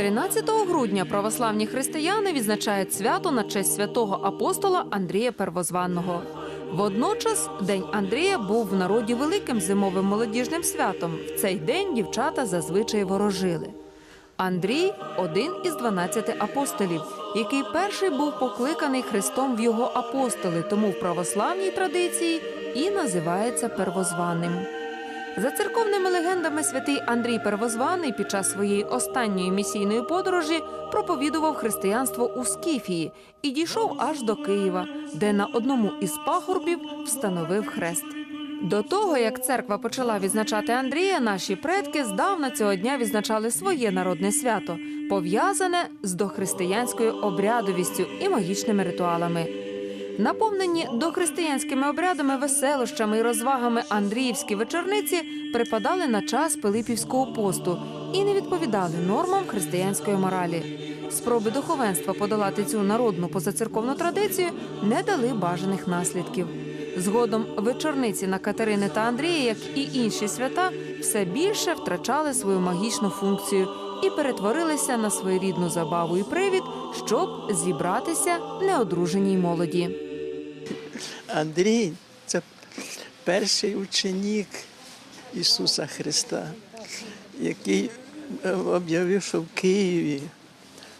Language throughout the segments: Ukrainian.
13 грудня православні християни відзначають свято на честь святого апостола Андрія Первозванного. Водночас День Андрія був в народі великим зимовим молодіжним святом. В цей день дівчата зазвичай ворожили. Андрій один із 12 апостолів, який перший був покликаний Христом в його апостоли, тому в православній традиції і називається первозваним. За церковними легендами, святий Андрій Первозваний під час своєї останньої місійної подорожі проповідував християнство у Скіфії і дійшов аж до Києва, де на одному із пагорбів встановив хрест. До того, як церква почала відзначати Андрія, наші предки здавна цього дня відзначали своє народне свято, пов'язане з дохристиянською обрядовістю і магічними ритуалами. Наповнені дохристиянськими обрядами, веселощами і розвагами Андріївські вечорниці припадали на час Пилипівського посту і не відповідали нормам християнської моралі. Спроби духовенства подолати цю народну позацерковну традицію не дали бажаних наслідків. Згодом вечорниці на Катерини та Андрія, як і інші свята, все більше втрачали свою магічну функцію і перетворилися на своєрідну забаву і привід, щоб зібратися неодруженій молоді. Андрій це перший ученик Ісуса Христа, який об'явив, що в Києві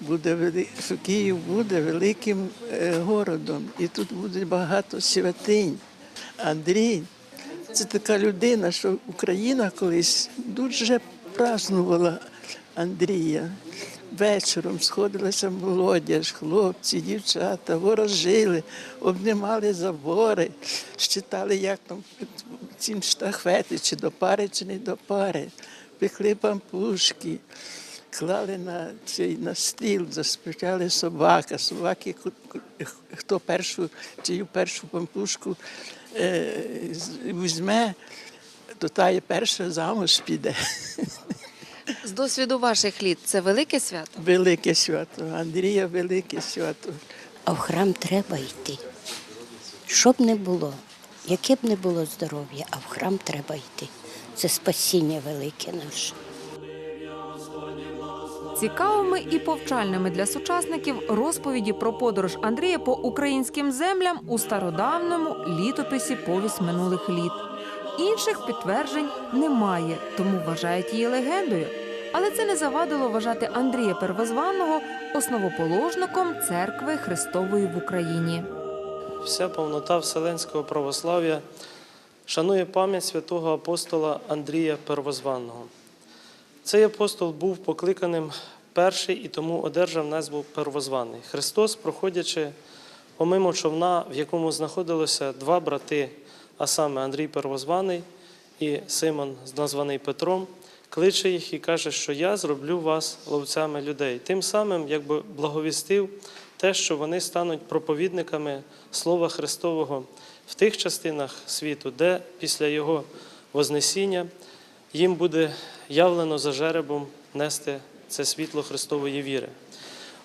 буде вели- що Київ буде великим е, городом, і тут буде багато святинь. Андрій це така людина, що Україна колись дуже празнувала Андрія. Вечором сходилася молодіж, хлопці, дівчата, ворожили, обнімали забори, щитали, як там цим штахвети, чи до пари, чи не до пари, пекли пампушки, клали на, цей, на стіл, заспівали собака. Собаки, хто першу, чию першу пампушку е, візьме, то та і перша замуж піде. З досвіду ваших літ це велике свято. Велике свято, Андрія велике свято. А в храм треба йти. Щоб не було, яке б не було здоров'я, а в храм треба йти. Це спасіння велике наше. Цікавими і повчальними для сучасників розповіді про подорож Андрія по українським землям у стародавньому літописі повість минулих літ. Інших підтверджень немає, тому вважають її легендою. Але це не завадило вважати Андрія Первозваного основоположником церкви Христової в Україні. Вся повнота Вселенського православ'я шанує пам'ять святого апостола Андрія Первозванного. Цей апостол був покликаним перший і тому одержав назву Первозваний. Христос, проходячи помимо човна, в якому знаходилося два брати, а саме Андрій Первозваний і Симон, названий Петром, кличе їх і каже, що я зроблю вас ловцями людей. Тим самим, якби благовістив те, що вони стануть проповідниками Слова Христового в тих частинах світу, де після Його Вознесіння їм буде явлено за жеребом нести це світло Христової віри.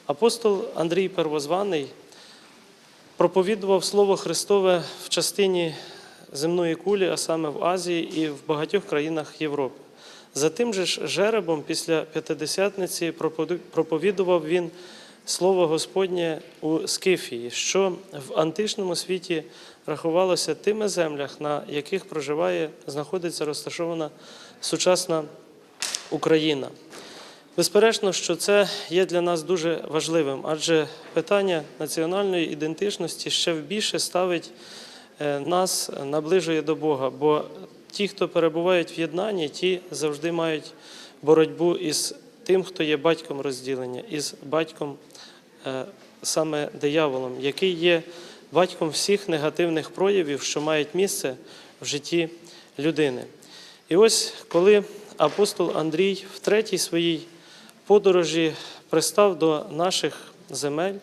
Апостол Андрій Первозваний проповідував Слово Христове в частині земної кулі, а саме в Азії і в багатьох країнах Європи. За тим же ж жеребом після П'ятидесятниці проповідував він Слово Господнє у Скифії, що в античному світі рахувалося тими землях, на яких проживає, знаходиться розташована сучасна Україна. Безперечно, що це є для нас дуже важливим, адже питання національної ідентичності ще більше ставить е, нас, наближує до Бога. Бо ті, хто перебувають в єднанні, ті завжди мають боротьбу із тим, хто є батьком розділення, із батьком е, саме дияволом, який є батьком всіх негативних проявів, що мають місце в житті людини. І ось коли апостол Андрій в третій своїй подорожі пристав до наших земель,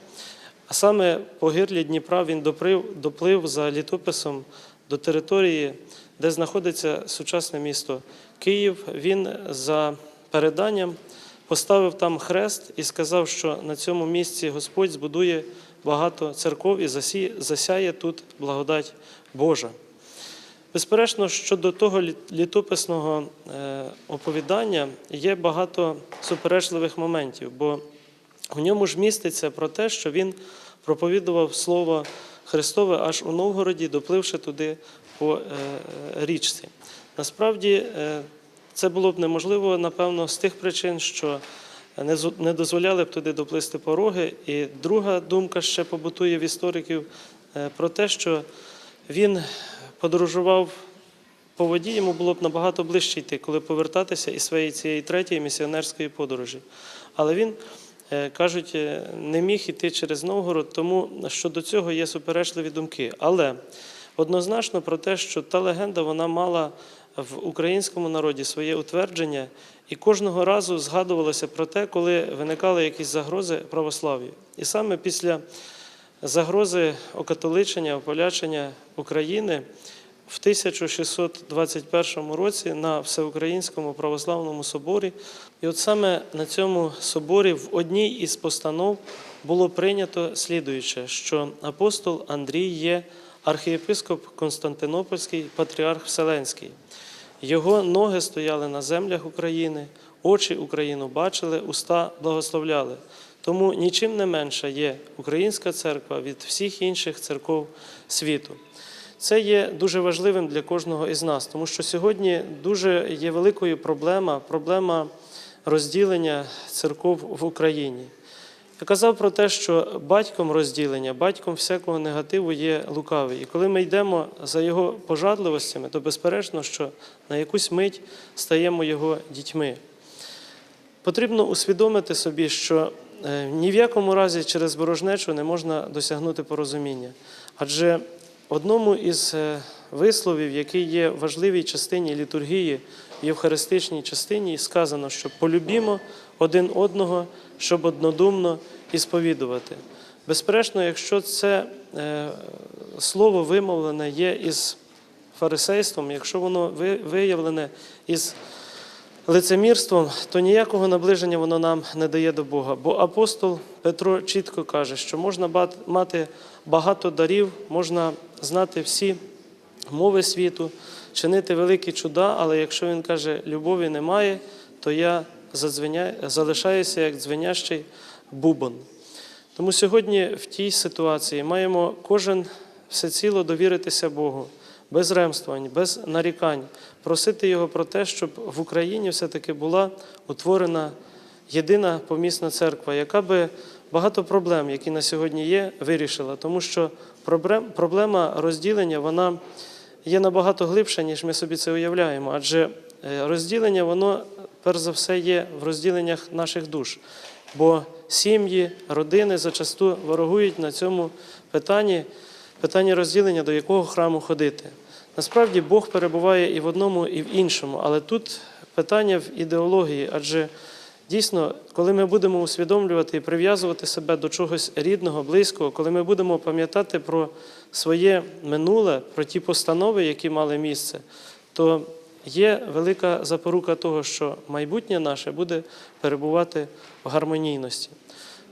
а саме по гирлі Дніпра він доплив, доплив за літописом до території, де знаходиться сучасне місто Київ. Він за переданням поставив там хрест і сказав, що на цьому місці Господь збудує багато церков і засяє тут благодать Божа. Безперечно, щодо того літописного е, оповідання є багато суперечливих моментів, бо в ньому ж міститься про те, що він проповідував слово Христове аж у Новгороді, допливши туди по е, річці. Насправді е, це було б неможливо, напевно, з тих причин, що не дозволяли б туди доплисти пороги. І друга думка ще побутує в істориків е, про те, що він подорожував по воді, йому було б набагато ближче йти, коли повертатися із своєї цієї третьої місіонерської подорожі. Але він, кажуть, не міг йти через Новгород, тому щодо цього є суперечливі думки. Але однозначно про те, що та легенда вона мала в українському народі своє утвердження, і кожного разу згадувалося про те, коли виникали якісь загрози православ'ю. І саме після загрози окатоличення, ополячення України в 1621 році на Всеукраїнському православному соборі. І от саме на цьому соборі в одній із постанов було прийнято слідуюче, що апостол Андрій є архієпископ Константинопольський, патріарх Вселенський. Його ноги стояли на землях України, очі Україну бачили, уста благословляли. Тому нічим не менша є українська церква від всіх інших церков світу. Це є дуже важливим для кожного із нас, тому що сьогодні дуже є великою проблема, проблема розділення церков в Україні. Я казав про те, що батьком розділення, батьком всякого негативу є лукавий. І коли ми йдемо за його пожадливостями, то безперечно, що на якусь мить стаємо його дітьми. Потрібно усвідомити собі, що е, ні в якому разі через ворожнечу не можна досягнути порозуміння. Адже одному із е, висловів, який є важливій частині літургії, в євхаристичній частині, і сказано, що полюбімо один одного, щоб однодумно і сповідувати. Безперечно, якщо це е, слово вимовлене є із фарисейством, якщо воно ви- виявлене із лицемірством, то ніякого наближення воно нам не дає до Бога. Бо апостол Петро чітко каже, що можна мати багато дарів, можна знати всі мови світу, чинити великі чуда, але якщо він каже, любові немає, то я залишаюся як дзвенящий бубон. Тому сьогодні в тій ситуації маємо кожен всеціло довіритися Богу, без ремствувань, без нарікань, просити Його про те, щоб в Україні все-таки була утворена єдина помісна церква, яка би багато проблем, які на сьогодні є, вирішила. Тому що проблема розділення вона є набагато глибша, ніж ми собі це уявляємо. Адже е, розділення, воно перш за все є в розділеннях наших душ. Бо сім'ї, родини зачасту ворогують на цьому питанні, питанні розділення, до якого храму ходити. Насправді Бог перебуває і в одному, і в іншому, але тут питання в ідеології, адже дійсно, коли ми будемо усвідомлювати і прив'язувати себе до чогось рідного, близького, коли ми будемо пам'ятати про своє минуле, про ті постанови, які мали місце, то є велика запорука того, що майбутнє наше буде перебувати в гармонійності.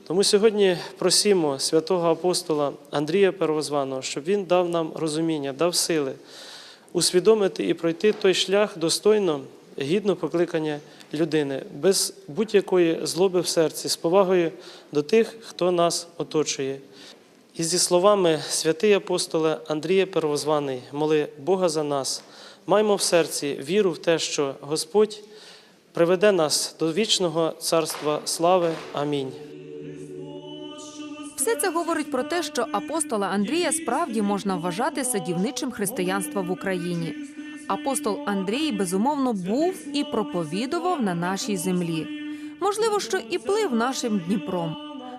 Тому сьогодні просимо святого апостола Андрія Первозваного, щоб він дав нам розуміння, дав сили усвідомити і пройти той шлях достойно, гідно покликання людини, без будь-якої злоби в серці, з повагою до тих, хто нас оточує. І зі словами святий апостоле Андрія Первозваний, моли Бога за нас, маємо в серці віру в те, що Господь приведе нас до вічного царства слави. Амінь. Все це говорить про те, що апостола Андрія справді можна вважати садівничим християнства в Україні. Апостол Андрій безумовно був і проповідував на нашій землі. Можливо, що і плив нашим Дніпром.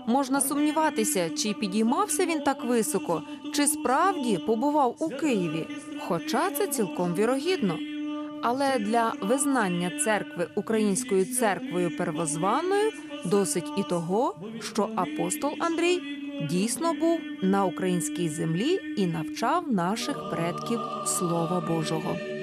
Можна сумніватися, чи підіймався він так високо, чи справді побував у Києві. Хоча це цілком вірогідно. Але для визнання церкви українською церквою первозваною досить і того, що апостол Андрій дійсно був на українській землі і навчав наших предків Слова Божого.